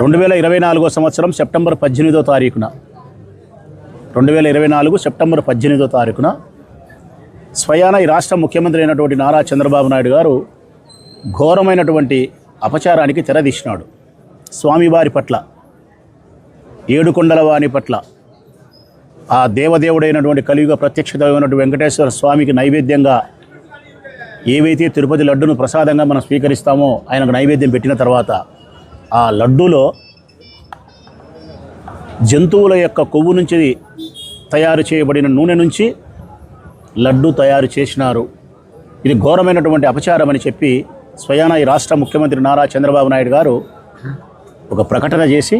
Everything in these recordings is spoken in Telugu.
రెండు వేల ఇరవై నాలుగో సంవత్సరం సెప్టెంబర్ పద్దెనిమిదో తారీఖున. రెండు వేల ఇరవై నాలుగు సెప్టెంబర్ పద్దెనిమిదో తారీఖున స్వయాన ఈ రాష్ట్ర ముఖ్యమంత్రి అయినటువంటి నారా చంద్రబాబు నాయుడు గారు ఘోరమైనటువంటి అపచారానికి తెరదీసినాడు. స్వామివారి పట్ల ఏడుకొండల వాని పట్ల ఆ దేవదేవుడైనటువంటి కలియుగ ప్రత్యక్షమైనటువంటి వెంకటేశ్వర స్వామికి నైవేద్యంగా ఏవైతే తిరుపతి లడ్డును ప్రసాదంగా మనం స్వీకరిస్తామో ఆయనకు నైవేద్యం పెట్టిన తర్వాత ఆ లడ్డూలో జంతువుల యొక్క కొవ్వు నుంచి తయారు చేయబడిన నూనె నుంచి లడ్డు తయారు చేసినారు. ఇది ఘోరమైనటువంటి అపచారం అని చెప్పి స్వయాన ఈ రాష్ట్ర ముఖ్యమంత్రి నారా చంద్రబాబు నాయుడు గారు ఒక ప్రకటన చేసి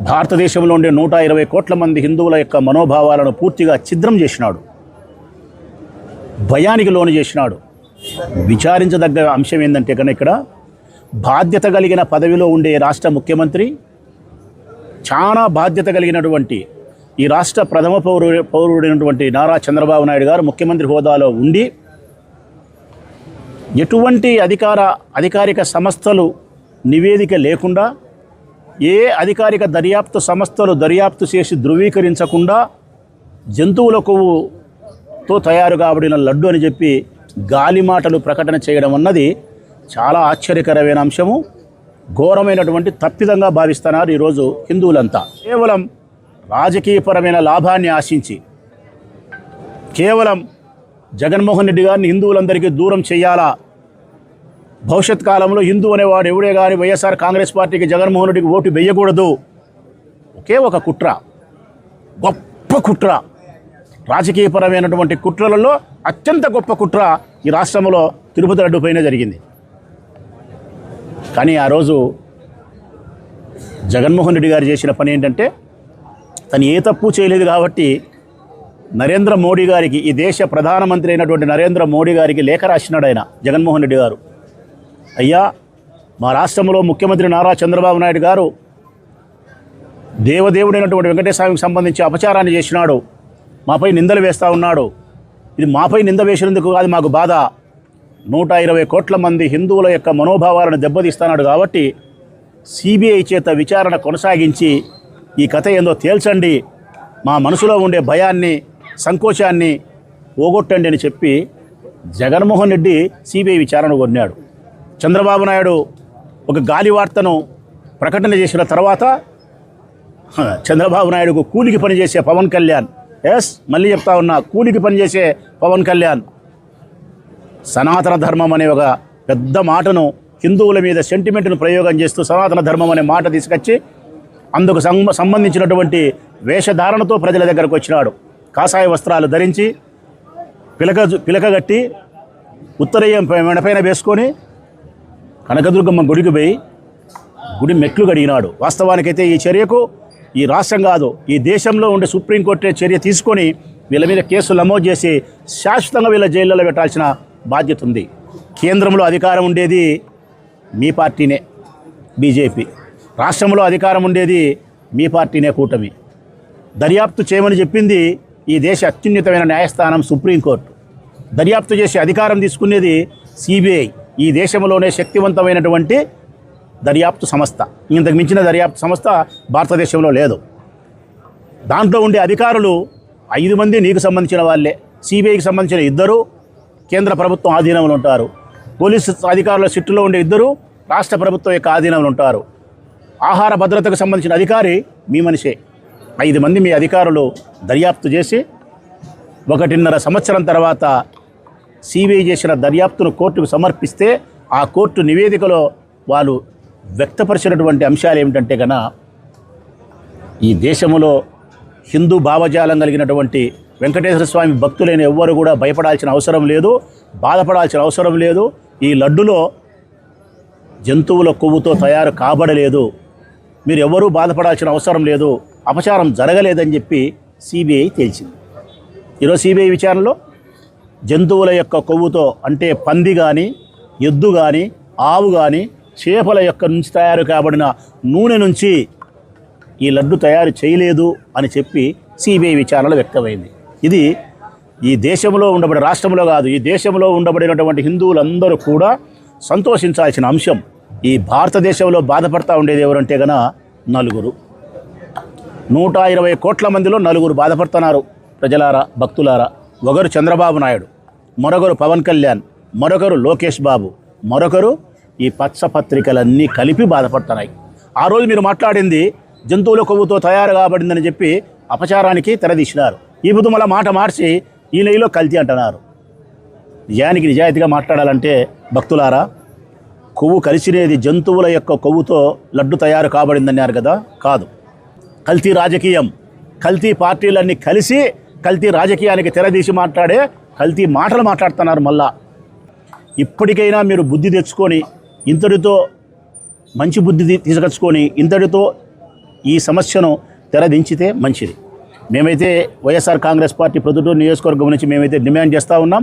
భారతదేశంలో ఉండే నూట ఇరవై కోట్ల మంది హిందువుల యొక్క మనోభావాలను పూర్తిగా ఛిద్రం చేసినాడు. భయానికి లోను చేసినాడు. విచారించదగ్గ అంశం ఏంటంటే కనుక ఇక్కడ బాధ్యత కలిగిన పదవిలో ఉండే రాష్ట్ర ముఖ్యమంత్రి చాలా బాధ్యత కలిగినటువంటి ఈ రాష్ట్ర ప్రథమ పౌరు పౌరుడైనటువంటి నారా చంద్రబాబు నాయుడు గారు ముఖ్యమంత్రి హోదాలో ఉండి ఎటువంటి అధికార అధికారిక సంస్థలు నివేదిక లేకుండా ఏ అధికారిక దర్యాప్తు సంస్థలు దర్యాప్తు చేసి ధృవీకరించకుండా జంతువుల కొవ్వుతో తయారు కాబడిన లడ్డు అని చెప్పి గాలి మాటలు ప్రకటన చేయడం అన్నది చాలా ఆశ్చర్యకరమైన అంశము. ఘోరమైనటువంటి తప్పిదంగా భావిస్తున్నారు ఈరోజు హిందువులంతా. కేవలం రాజకీయపరమైన లాభాన్ని ఆశించి కేవలం జగన్మోహన్ రెడ్డి గారిని హిందువులందరికీ దూరం చేయాలా? భవిష్యత్ కాలంలో హిందూ అనేవాడు ఎవడే కానీ వైఎస్ఆర్ కాంగ్రెస్ పార్టీకి జగన్మోహన్ రెడ్డికి ఓటు వేయకూడదు. ఒకే ఒక కుట్ర గొప్ప కుట్ర. రాజకీయపరమైనటువంటి కుట్రలలో అత్యంత గొప్ప కుట్ర ఈ రాష్ట్రంలో తిరుపతి లడ్డు పైన జరిగింది. కానీ ఆ రోజు జగన్మోహన్ రెడ్డి గారు చేసిన పని ఏంటంటే తను ఏ తప్పు చేయలేదు కాబట్టి నరేంద్ర మోడీ గారికి ఈ దేశ ప్రధానమంత్రి అయినటువంటి నరేంద్ర మోడీ గారికి లేఖ రాసినాడు ఆయన జగన్మోహన్ రెడ్డి గారు. అయ్యా మా రాష్ట్రంలో ముఖ్యమంత్రి నారా చంద్రబాబు నాయుడు గారు దేవదేవుడైనటువంటి వెంకటేశ్వరానికి సంబంధించి అపచారాన్ని చేసినాడు మాపై నిందలు వేస్తూ ఉన్నాడు. ఇది మాపై నింద వేసినందుకు కాదు మాకు బాధ. నూట ఇరవై కోట్ల మంది హిందువుల యొక్క మనోభావాలను దెబ్బతీస్తున్నాడు కాబట్టి సిబిఐ చేత విచారణ కొనసాగించి ఈ కథ ఏందో తేల్చండి. మా మనసులో ఉండే భయాన్ని సంకోచాన్ని పోగొట్టండి అని చెప్పి జగన్మోహన్ రెడ్డి సిబిఐ విచారణ కొన్నాడు చంద్రబాబు నాయుడు ఒక గాలి వార్తను ప్రకటన చేసిన తర్వాత చంద్రబాబు నాయుడుకు కూలికి పనిచేసే పవన్ కళ్యాణ్. ఎస్ మళ్ళీ చెప్తా ఉన్నా కూలికి పనిచేసే పవన్ కళ్యాణ్. సనాతన ధర్మం అనే ఒక పెద్ద మాటను హిందువుల మీద సెంటిమెంట్ను ప్రయోగం చేస్తూ సనాతన ధర్మం అనే మాట తీసుకొచ్చి అందుకు సం- సంబంధించినటువంటి వేషధారణతో ప్రజల దగ్గరకు వచ్చినాడు. కాషాయ వస్త్రాలు ధరించి పిలక పిలకగట్టి ఉత్తరయ్యం మెడపైన వేసుకొని కనకదుర్గమ్మ గుడికి పోయి గుడి మెట్లు కడిగినాడు. వాస్తవానికైతే ఈ చర్యకు ఈ రాష్ట్రం కాదు ఈ దేశంలో ఉండే సుప్రీంకోర్టు చర్య తీసుకొని వీళ్ళ మీద కేసులు నమోదు చేసి శాశ్వతంగా వీళ్ళ జైళ్ళలో పెట్టాల్సిన బాధ్యత ఉంది. కేంద్రంలో అధికారం ఉండేది మీ పార్టీనే బీజేపీ. రాష్ట్రంలో అధికారం ఉండేది మీ పార్టీనే కూటమి. దర్యాప్తు చేయమని చెప్పింది ఈ దేశ అత్యున్నతమైన న్యాయస్థానం సుప్రీంకోర్టు దర్యాప్తు చేసే అధికారం తీసుకునేది సిబిఐ ఈ దేశంలోనే శక్తివంతమైనటువంటి దర్యాప్తు సంస్థ. ఇంతకు మించిన దర్యాప్తు సంస్థ భారతదేశంలో లేదు. దాంట్లో ఉండే అధికారులు ఐదు మంది నీకు సంబంధించిన వాళ్ళే సిబిఐకి సంబంధించిన ఇద్దరు కేంద్ర ప్రభుత్వం ఆధీనంలో ఉంటారు. పోలీసు అధికారుల సిట్టులో ఉండే ఇద్దరు రాష్ట్ర ప్రభుత్వం యొక్క ఆధీనంలో ఉంటారు. ఆహార భద్రతకు సంబంధించిన అధికారి మీ మనిషే. ఐదు మంది మీ అధికారులు దర్యాప్తు చేసి ఒకటిన్నర సంవత్సరం తర్వాత సిబిఐ చేసిన దర్యాప్తును కోర్టుకు సమర్పిస్తే ఆ కోర్టు నివేదికలో వాళ్ళు వ్యక్తపరిచినటువంటి అంశాలు ఏమిటంటే కన ఈ దేశంలో హిందూ భావజాలం కలిగినటువంటి వెంకటేశ్వర స్వామి భక్తులైన ఎవ్వరు కూడా భయపడాల్సిన అవసరం లేదు బాధపడాల్సిన అవసరం లేదు. ఈ లడ్డులో జంతువుల కొవ్వుతో తయారు కాబడలేదు. మీరు ఎవరూ బాధపడాల్సిన అవసరం లేదు. అపచారం జరగలేదని చెప్పి సిబిఐ తేల్చింది. ఈరోజు సిబిఐ విచారణలో జంతువుల యొక్క కొవ్వుతో అంటే పంది కానీ ఎద్దు కానీ ఆవు కానీ చేపల యొక్క నుంచి తయారు కాబడిన నూనె నుంచి ఈ లడ్డు తయారు చేయలేదు అని చెప్పి సిబిఐ విచారణలో వ్యక్తమైంది. ఇది ఈ దేశంలో ఉండబడే రాష్ట్రంలో కాదు ఈ దేశంలో ఉండబడినటువంటి హిందువులందరూ కూడా సంతోషించాల్సిన అంశం ఈ భారతదేశంలో బాధపడతా ఉండేది ఎవరంటే గన నలుగురు. నూట ఇరవై కోట్ల మందిలో నలుగురు బాధపడుతున్నారు. ప్రజలారా భక్తులారా ఒకరు చంద్రబాబు నాయుడు మరొకరు పవన్ కళ్యాణ్ మరొకరు లోకేష్ బాబు మరొకరు ఈ పచ్చ పత్రికలన్నీ కలిపి బాధపడుతున్నాయి. ఆ రోజు మీరు మాట్లాడింది జంతువుల కొవ్వుతో తయారు కాబడిందని చెప్పి అపచారానికి తెరదీసినారు. ఈ బుద్ధు మాట మార్చి ఈ నెయ్యిలో కల్తీ అంటున్నారు. నిజానికి నిజాయితీగా మాట్లాడాలంటే భక్తులారా కొవ్వు కలిసినేది జంతువుల యొక్క కొవ్వుతో లడ్డు తయారు కాబడిందన్నారు కదా? కాదు. కల్తీ రాజకీయం కల్తీ పార్టీలన్నీ కలిసి కల్తీ రాజకీయానికి తెరదీసి మాట్లాడే కల్తీ మాటలు మాట్లాడుతున్నారు మళ్ళా. ఇప్పటికైనా మీరు బుద్ధి తెచ్చుకొని ఇంతటితో మంచి బుద్ధి తీసుకొచ్చుకొని ఇంతటితో ఈ సమస్యను తెరదించితే మంచిది. మేమైతే వైఎస్ఆర్ కాంగ్రెస్ పార్టీ ప్రొద్దుటూరు నియోజకవర్గం నుంచి మేమైతే డిమాండ్ చేస్తూ ఉన్నాం.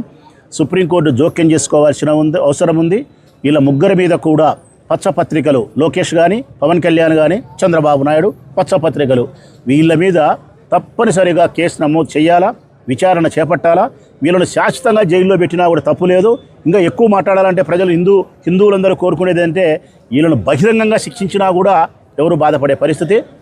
సుప్రీంకోర్టు జోక్యం చేసుకోవాల్సిన ఉంది అవసరం ఉంది. వీళ్ళ ముగ్గురి మీద కూడా పచ్చపత్రికలు లోకేష్ కానీ పవన్ కళ్యాణ్ కానీ చంద్రబాబు నాయుడు పచ్చపత్రికలు. వీళ్ళ మీద తప్పనిసరిగా కేసు నమోదు చేయాలా? విచారణ చేపట్టాలా? వీళ్ళను శాశ్వతంగా జైల్లో పెట్టినా కూడా తప్పు లేదు. ఇంకా ఎక్కువ మాట్లాడాలంటే ప్రజలు హిందూ హిందువులందరూ కోరుకునేది అంటే వీళ్ళను బహిరంగంగా శిక్షించినా కూడా ఎవరు బాధపడే పరిస్థితి.